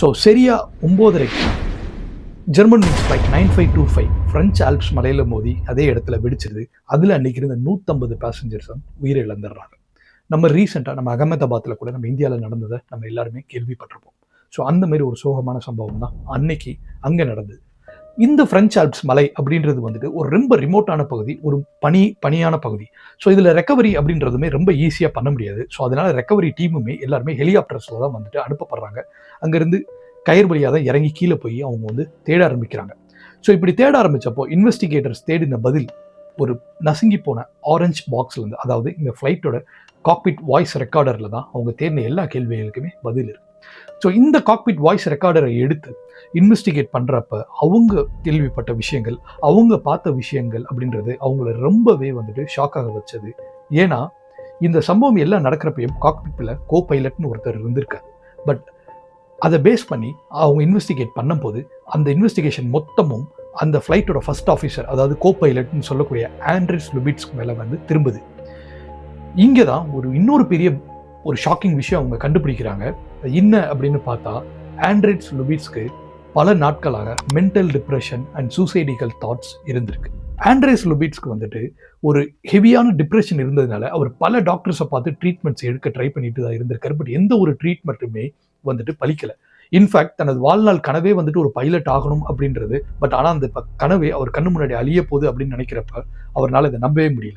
So சரியா ஒம்போதரைக்கு Germanwings flight nine five two five French Alps மலையில் மோதி அதே இடத்துல வெடிச்சிருது அதில் அன்னைக்கு இருந்த நூற்றம்பது பேசஞ்சர்ஸ் உயிரை இழந்துடுறாங்க நம்ம ரீசெண்டாக நம்ம அகமதாபாத்தில் கூட நம்ம இந்தியாவில் நடந்ததை நம்ம எல்லாருமே கேள்விப்பட்டிருப்போம். ஸோ அந்த மாதிரி ஒரு சோகமான சம்பவம் தான் அன்னைக்கு அங்கே நடந்தது. இந்த ஃப்ரெஞ்ச் ஆல்ப்ஸ் மலை அப்படின்றது வந்துட்டு ஒரு ரொம்ப ரிமோட்டான பகுதி ஒரு பனி பனியான பகுதி. ஸோ இதில் ரெக்கவரி அப்படின்றதுமே ரொம்ப ஈஸியாக பண்ண முடியாது. ஸோ அதனால் ரெக்கவரி டீமுமே எல்லாருமே ஹெலிகாப்டர்ஸில் தான் வந்துட்டு அனுப்பப்படுறாங்க. அங்கேருந்து கயிறு வழியாக தான் இறங்கி கீழே போய் அவங்க வந்து தேட ஆரம்பிக்கிறாங்க. ஸோ இப்படி தேட ஆரம்பித்தப்போ இன்வெஸ்டிகேட்டர்ஸ் தேடின பதில் ஒரு நசுங்கி போன ஆரஞ்சு பாக்ஸ்லேருந்து அதாவது இந்த ஃப்ளைட்டோட காக்பிட் வாய்ஸ் ரெக்கார்டரில் தான் அவங்க தேடின எல்லா கேள்விகளுக்குமே பதில் இருக்குது ஸோ இந்த காக்பிட் வாய்ஸ் ரெக்கார்டரை எடுத்து இன்வெஸ்டிகேட் பண்ணுறப்ப அவங்க கேள்விப்பட்ட விஷயங்கள் அவங்க பார்த்த விஷயங்கள் அப்படின்றது அவங்கள ரொம்பவே வந்துட்டு ஷாக்காக வச்சது. ஏன்னா இந்த சம்பவம் எல்லாம் நடக்கிறப்பையும் காக்பிட்டில் கோ பைலட்னு ஒருத்தர் இருந்திருக்காரு. பட் அதை பேஸ் பண்ணி அவங்க இன்வெஸ்டிகேட் பண்ணும்போது அந்த இன்வெஸ்டிகேஷன் மொத்தமும் அந்த ஃப்ளைட்டோட ஃபர்ஸ்ட் ஆஃபீஸர் அதாவது கோ பைலட்னு சொல்லக்கூடிய ஆண்ட்ரிஸ் லுபிட்ஸ்க்கு மேலே வந்து திரும்புது. இங்கே தான் ஒரு இன்னொரு பெரிய ஒரு ஷாக்கிங் விஷயம் அவங்க கண்டுபிடிக்கிறாங்க. என்ன அப்படின்னு பார்த்தா ஆண்ட்ரிட்ஸ் லுபிட்ஸ்க்கு பல நாட்களாக mental depression and suicidal thoughts இருந்திருக்கு. ஆண்ட்ரேஸ் லுபிட்ஸ்க்கு வந்துட்டு ஒரு ஹெவியான டிப்ரெஷன் இருந்ததுனால அவர் பல டாக்டர்ஸை பார்த்து ட்ரீட்மெண்ட்ஸ் எடுக்க ட்ரை பண்ணிட்டு தான் இருந்திருக்காரு. பட் எந்த ஒரு ட்ரீட்மெண்ட்டுமே வந்துட்டு பலிக்கல. இன்ஃபேக்ட் தனது வாழ்நாள் கனவே வந்துட்டு ஒரு பைலட் ஆகணும் அப்படின்றது. பட் ஆனால் அந்த ப- கனவே அவர் கண்ணு முன்னாடி அழிய போகுது அப்படின்னு நினைக்கிறப்ப அவரால் இதை நம்பவே முடியல.